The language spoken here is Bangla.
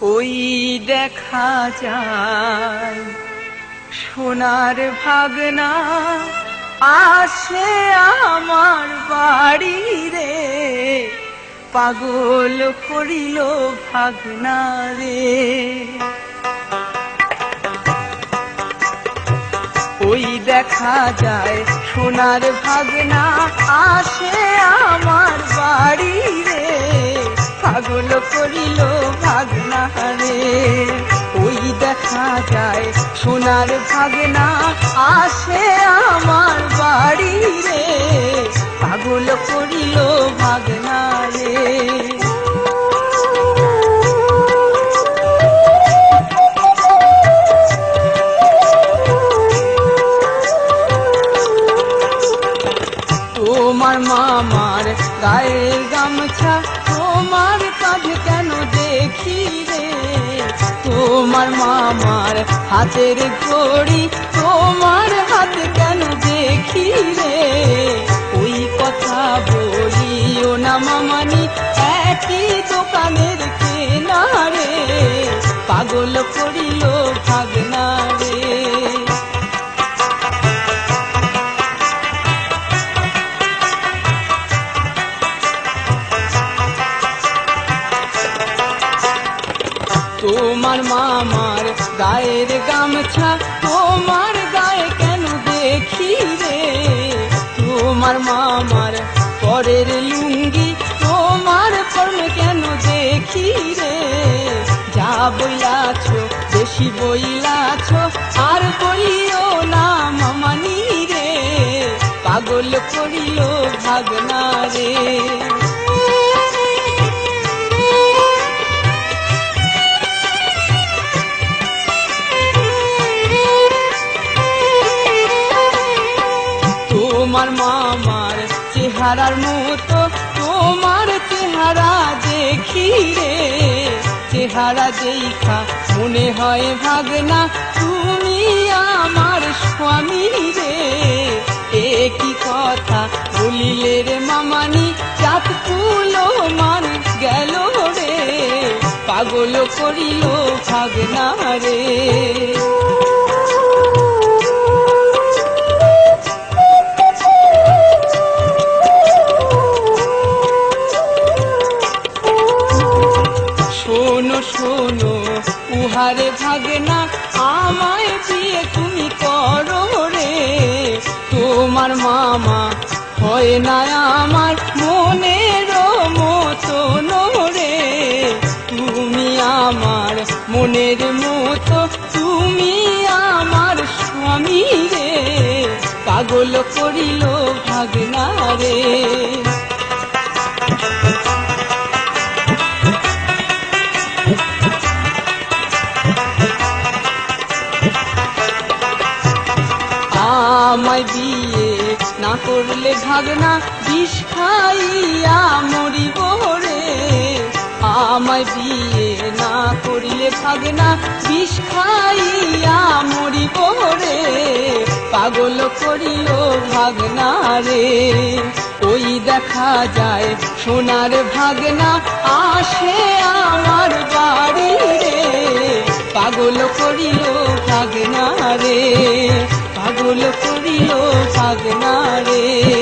ওই দেখা যায়, সোনার ভাগনা আসে আমার বাড়ি রে। পাগল করিল ভাগনা রে। ওই দেখা যায়, সোনার ভাগনা আসে আমার বাড়ি রে। পাগল করিল ভাগনা রে ওই দেখা যায় সোনার ভাগনা আসে আমার বাড়ি রে। পাগল করিল ভাগনা রে। তোমার মামার গায়ের গামছা, তোমার কাঁধে কেন দেখি রে? তোমার মামার হাতের ঘড়ি, তোমার হাতে কেন দেখি রে? ওই কথা বলিও না মামানি, একই দোকানের কেনা রে? পাগল করিল তোমার মামার গায়ের গামছা, তোমার গায়ে কেন দেখি রে? তোমার মামার পরের লুঙ্গি, তোমার কর্মে কেন দেখি রে? যা বইলাছ, বেশি বইলাছ, আর বলিও না মামানি রে। পাগল করিল ভাগনা রে। তোমার মামার চেহারার মতো, তোমার চেহারা দেখি রে। চেহারা দেখা মনে হয় ভাগনা, তুমি আমার স্বামী রে। একই কথা বলিলে রে মামানি চাঁদ কুলো মান গেল রে। পাগল করিল ভাগনা রে। উহারে ভাগনা আমায় বিয়ে তুমি করো রে। তোমার মামা হয় না আমার মনের মতন রে তুমি আমার মনের মতো, তুমি আমার স্বামী রে। পাগল করিল ভাগনা রে। করলে ভাগনা বিষ খাইয়া মরিব রে। আমায় বিয়ে না করিলে ভাগনা বিষ খাইয়া মরিব রে। পাগল করিও ভাগনা রে। ওই দেখা যায় সোনার ভাগনা আসে আমার বাড়ি রে। পাগল করিও ভাগনা রে। পাগল ಮಾಡಿ